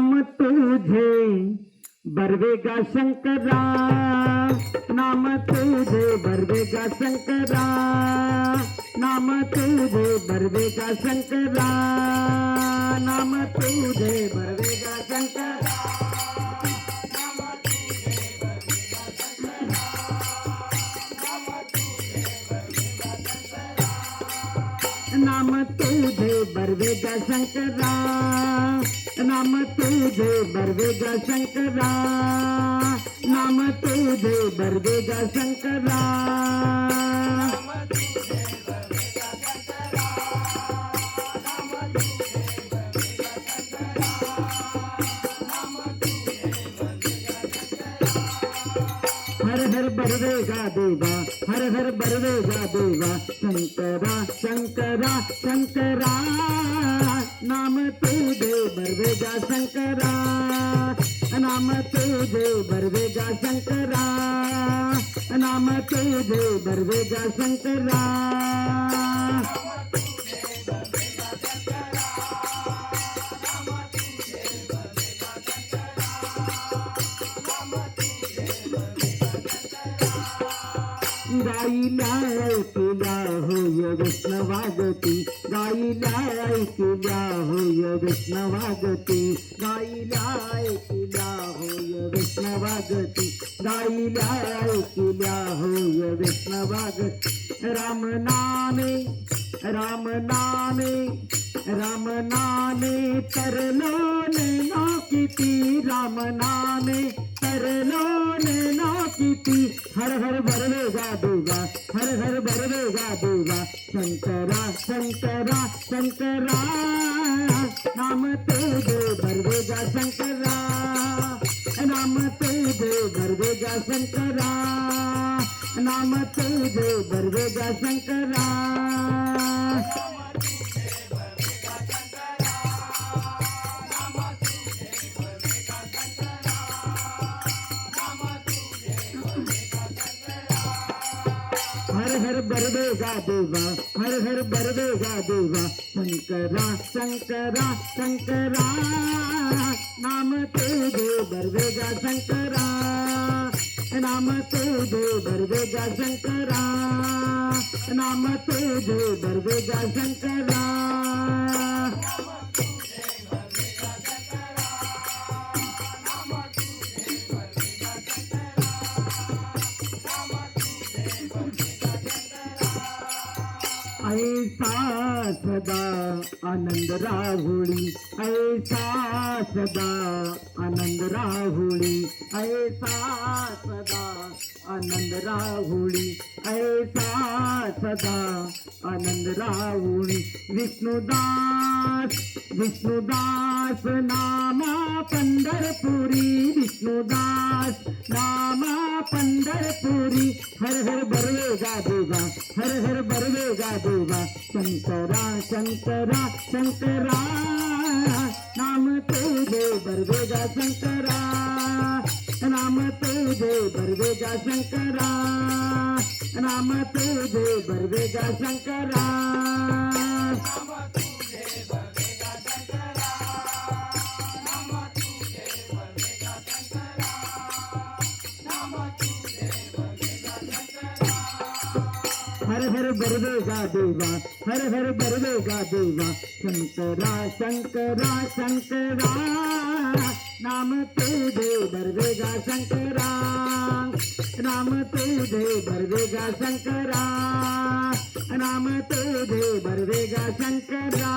तुझे, बरवेगा शंकरा। नाम तुझे, बरवेगा शंकरा। नाम तुझे, बरवेगा शंकरा। नाम तुझे, बरवेगा शंकरा। नाम तुझे, बरवेगा शंकरा। नाम तुझे बरवेगा शंकरा। नाम तुझे बरवेगा शंकरा। हर हर बरवेगा देवा, हर हर बरवेगा देवा। शंकरा शंकरा शंकरा। नाम तुझे बरवेगा शंकरा। नाम तुझे बरवेगा शंकरा। नाम तुझे बरवेगा शंकरा। गाईला ऐकल्या होय वैष्णवागती गाईला ऐकल्या होय वैष्णवागती गाईला ऐकल्या होय वैष्णवागती गाईला ऐकल्या होय वैष्णवागती राम नामे राम नामे राम नामे तरलोन ना किती. राम नामे नो हर हर बरवेगा देवा हर हर बरवेगा देवा शंकरा शंकरा शंकरा, नाम तुझे बरवेगा शंकरा। नाम तुझे बरवेगा शंकरा। नाम तुझे बरवेगा शंकरा। हर बरदेगा देवा, हर हर बरदेगा देवा। शंकरा शंकरा शंकरा, नाम तेरे बरदेगा शंकरा। नाम तुझे बरदेगा शंकरा, नाम तुझे बरवेगा शंकरा। ऐसा सदा आनंद राहुळी ऐसा सदा आनंद राहुळी ऐसा सदा आनंद राहुळी ऐसा सदा आनंद राहुळी विष्णुदास विष्णुदास नामा पंढरपुरी विष्णुदास नामा पंढरपुरी, हर हर बरवेगा देवा, हर हर बरवेगा देवा। शंकरा शंकरा शंकरा, नाम तुझे बरवेगा शंकरा, नाम तुझे बरवेगा शंकरा, नाम तुझे बरवेगा शंकरा। हर हर बरवेगा देवा, हर हर बरवेगा देवा। शंकरा शंकरा शंकरा, नाम तुझे बरवेगा शंकरा। नाम तुझे बरवेगा शंकरा, नाम तुझे बरवेगा शंकरा।